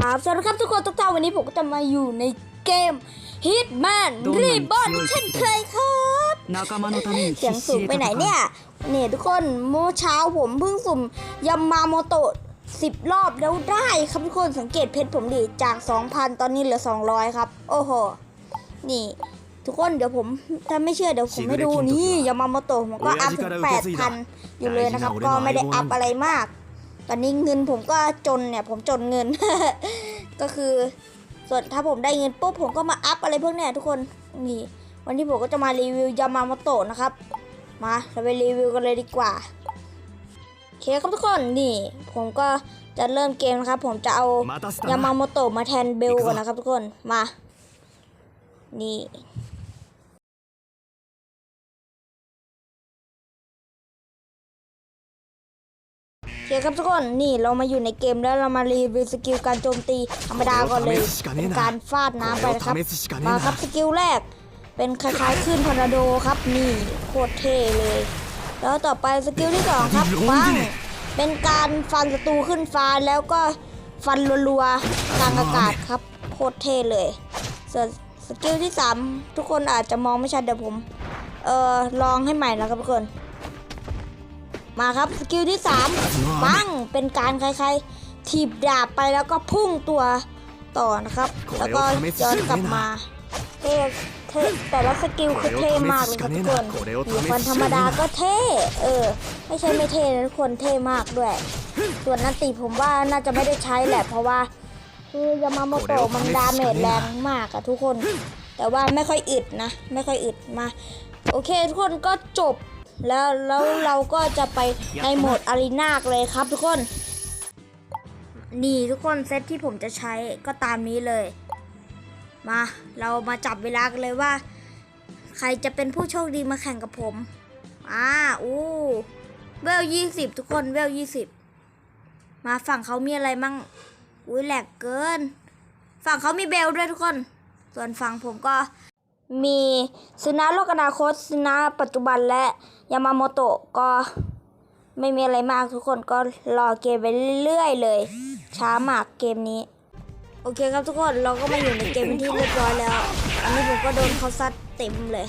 ครับ สวัสดีครับทุกคนทุกท่านวันนี้ผมก็จะมาอยู่ในเกม Hitman r e b o r n เช่นเคยครับเสียงสูงไปไหนเนี่ยเนี่ยทุกคนเมื่อเช้าผมเพิ่งสุ่มยามาโมโตะสิบรอบแล้วได้ครับทุกคนสังเกตเพชรผมดีจาก 2,000 ตอนนี้เหลือ 200 ครับ โอ้โห นี่ ทุกคนเดี๋ยวผมถ้าไม่เชื่อเดี๋ยวผมให้ดูนี่ยามาโมโตะผมก็อัพถึง8,000 อยู่เลยนะครับ ก็ไม่ได้อัพอะไรมาก ตอนนี้เงินผมก็จนเนี่ย ผมจนเงิน ก็คือ ส่วนถ้าผมได้เงินปุ๊บผมก็มาอัพอะไรพวกเนี้ยทุกคนนี่ วันนี้ผมก็จะมารีวิวยามาโมโตะนะครับ มาเราไปรีวิวกันเลยดีกว่าโอเคครับทุกคนนี่ ผมก็จะเริ่มเกมนะครับ ผมจะเอายามาโมโตะมาแทนเบลก่อนนะครับ ทุกคนมา นี่ เคครับทุกคนนี่เรามาอยู่ในเกมแล้วเรามารีวิวสกิลการโจมตีธรรมดาก่อนเลยเการฟาดน้ำไปนะครับมาครับสกิลแรก เป็นคล้ายๆขึ้นพอร์นาโดครับนี่โคตรเท่เลย แล้วต่อไปสกิลที่สองครับฟังเป็นการฟันศัตรูขึ้นฟ้าแล้วก็ฟันรัวๆกลางอากาศครับโคตรเท่เลย ส่วนสกิลที่ 3 ทุกคนอาจจะมองไม่ชัดเดี๋ยวผม เออลองให้ใหม่นะครับทุกคน มาครับสกิลที่สามปังเป็นการคล้ายๆถีบดาบไปแล้วก็พุ่งตัวต่อนะครับ แล้วก็ย้อนกลับมาเท่เท่แต่ละสกิลคือเท่มากเลยครับทุกคนหรือฟันธรรมดาก็เท่ เออ ไม่ใช่ไม่เท่นะทุกคนเท่มากด้วย ส่วนนันติผมว่าน่าจะไม่ได้ใช้แหละเพราะว่า คือยามาโมโตะมันดาเมจแรงมากอะทุกคน แต่ว่าไม่ค่อยอึดนะ ไม่ค่อยอึดมา โอเคทุกคนก็จบ แล้วแล้วเราก็จะไปในโหมดอารีนาเลยครับทุกคน นี่ทุกคนเซตที่ผมจะใช้ก็ตามนี้เลย มาเรามาจับเวลากันเลยว่า ใครจะเป็นผู้โชคดีมาแข่งกับผม อ่าอู้เวลยี่สิบทุกคนเวลยี่สิบมาฝั่งเขามีอะไรมั่งอุ้ยแหลกเกิน ฝั่งเขามีเบลด้วยทุกคน ส่วนฝั่งผมก็ มีซึนาโลกอนาคตซึนาปัจจุบันและยามาโมโตะก็ไม่มีอะไรมากทุกคนก็รอเกมไปเรื่อยๆเลย ช้ามากเกมนี้ โอเคครับทุกคนเราก็มาอยู่ในเกมที่เรียบร้อยแล้ว อันนี้ผมก็โดนเขาซัดเต็มเลย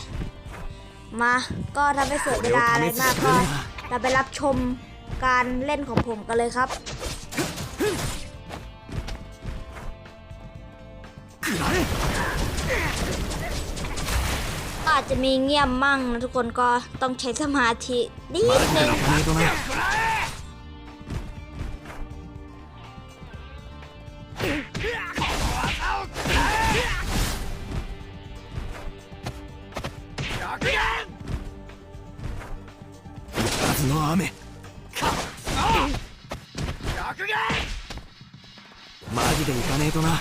มาก็ทำให้เสียเวลาอะไรมากก็เราไปรับชมการเล่นของผมกันเลยครับ อาจจะมีเงียบมั่งนะทุกคนก็ต้องใช้สมาธินิดนึง いかねえとな 数の雨マジで行かねえとな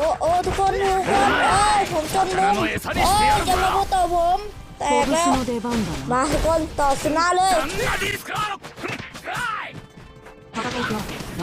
อ้โอ้ทุกคนทุกคนโอ้ยผมจนมุมโอ้ยอย่ามาพูดต่อผมแตกแล้ว 拳の出番だな มาทุกคนต่อชนะเลย 戦いくよ何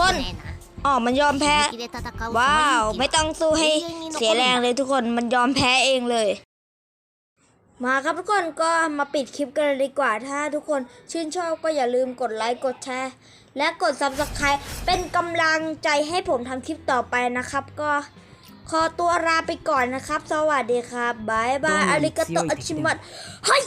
คนอ๋อมันยอมแพ้ ว้าว ไม่ต้องสู้ให้เสียแรงเลยทุกคนมันยอมแพ้เองเลย มาครับทุกคนก็มาปิดคลิปกันดีกว่าถ้าทุกคนชื่นชอบก็อย่าลืมกดไลค์กดแชร์และกด subscribe เป็นกำลังใจให้ผมทำคลิปต่อไปนะครับ ก็ขอตัวลาไปก่อนนะครับ สวัสดีครับบายบายอาริกาโตะอชิมัตเฮ้ย